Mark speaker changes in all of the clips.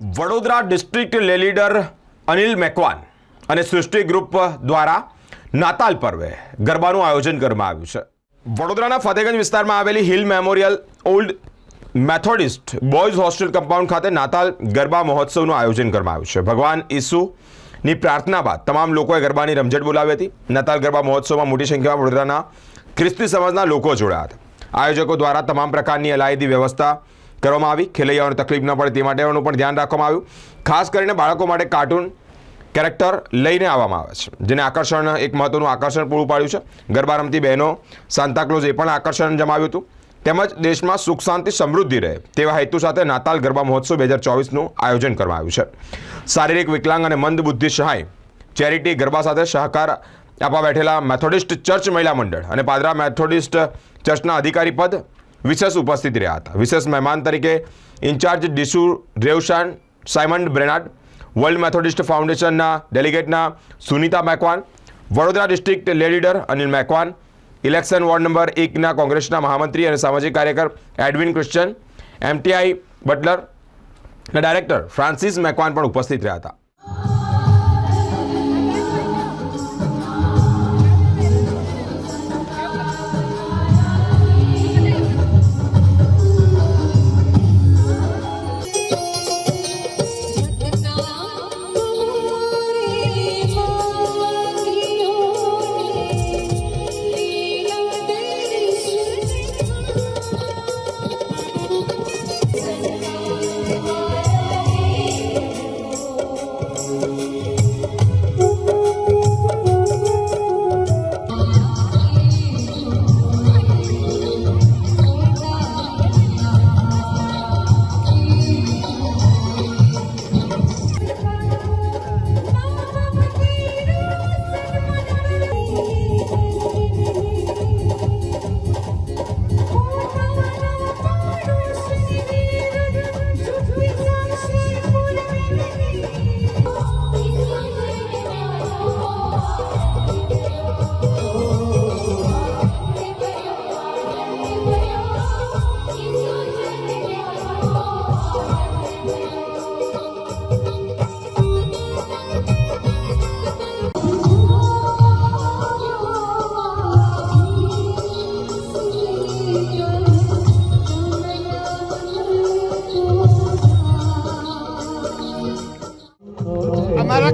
Speaker 1: Vadodara district lay leader Anil Makwan અને સૃષ્ટિ group દ્વારા નાતાલ પર્વે ગરબાનું આયોજન કરવામાં આવ્યું છે. વડોદરાના ફતેગંજ વિસ્તારમાં આવેલી hill memorial old methodist boys hostel compound ખાતે નાતાલ ગરબા મહોત્સવનું આયોજન કરવામાં આવ્યું છે. ભગવાન ઈસુની પ્રાર્થના બાદ તમામ લોકોએ ગરબાની રમઝટ બોલાવી હતી. નાતાલ ગરબા મહોત્સવમાં મોટી સંખ્યામાં વડોદરાના ખ્રિસ્તી સમાજના લોકો જોડાયા હતા. આયોજકો દ્વારા તમામ પ્રકારની અલાયદી વ્યવસ્થા કરવામાં આવી. ખેલૈયાઓને તકલીફ ન પડે તે માટેનું પણ ધ્યાન રાખવામાં આવ્યું. ખાસ કરીને બાળકો માટે કાર્ટૂન કેરેક્ટર લઈને આવવામાં આવે છે, જેને આકર્ષણ, એક મહત્વનું આકર્ષણ પૂરું પાડ્યું છે. ગરબા રમતી બહેનો, સાંતાક્લોઝ એ પણ આકર્ષણ જમાવ્યું હતું. તેમજ દેશમાં સુખ, શાંતિ, સમૃદ્ધિ રહે તેવા હેતુ સાથે નાતાલ ગરબા મહોત્સવ બે હજાર ચોવીસનું આયોજન કરવામાં આવ્યું છે. શારીરિક વિકલાંગ અને મંદ બુદ્ધિ સહાય, ચેરિટી ગરબા સાથે સહકાર આપવા બેઠેલા મેથોડિસ્ટ ચર્ચ મહિલા મંડળ અને પાદરા મેથોડિસ્ટ ચર્ચના અધિકારી પદ વિશેષ ઉપસ્થિત રહ્યા હતા. વિશેષ મહેમાન તરીકે ઇન્ચાર્જ ડિસુ રેવશાન સાયમન બ્રેનાડ વર્લ્ડ મેથોડિસ્ટ ફાઉન્ડેશનના ડેલિગેટના Sunita Macwan, Vadodara district લેડીડર Anil Macwan, election ward number એકના કોંગ્રેસના મહામંત્રી અને સામાજિક કાર્યકર એડવિન ક્રિશ્ચન, એમટીઆઈ બટલરના ડાયરેક્ટર ફ્રાન્સિસ મેકવાન પણ ઉપસ્થિત રહ્યા હતા.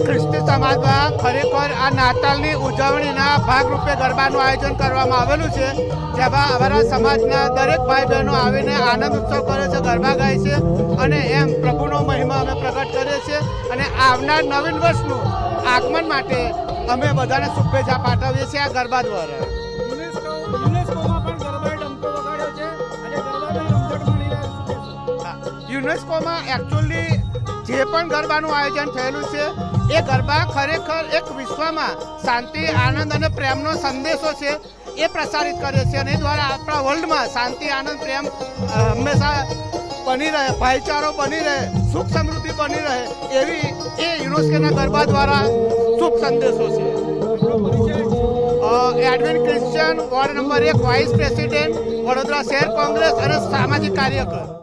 Speaker 2: ખ્રિસ્તી સમાજમાં ખરેખર આ નાતાલની ઉજવણીના ભાગરૂપે ગરબાનું આયોજન કરવામાં આવેલું છે જેમાં અમારા સમાજના દરેક ભાઈ બહેનો આવીને આનંદ ઉત્સવ કરે છે ગરબા ગાય છે અને એમ પ્રભુનો મહિમા અમે પ્રગટ કરીએ છીએ અને આવનાર નવીન વર્ષનું આગમન માટે અમે બધાને શુભેચ્છા પાઠવીએ છીએ આ ગરબા દ્વારા.
Speaker 3: યુનેસ્કોમાં
Speaker 2: એકચ્યુઅલી જે પણ ગરબાનું આયોજન થયેલું છે એ ગરબા ખરેખર એક વિશ્વમાં શાંતિ આનંદ અને પ્રેમનો સંદેશો છે એ પ્રસારિત કરે છે અને દ્વારા આપણા વર્લ્ડમાં શાંતિ આનંદ પ્રેમ હંમેશા બની રહે ભાઈચારો બની રહે સુખ સમૃદ્ધિ બની રહે એવી એ યુનેસ્કોના ગરબા દ્વારા શુભ સંદેશો છે. અ, એડવિન ક્રિશ્ચિયન વોર્ડ નંબર એક વાઇસ પ્રેસિડેન્ટ વડોદરા શહેર કોંગ્રેસ અને સામાજિક કાર્યકર.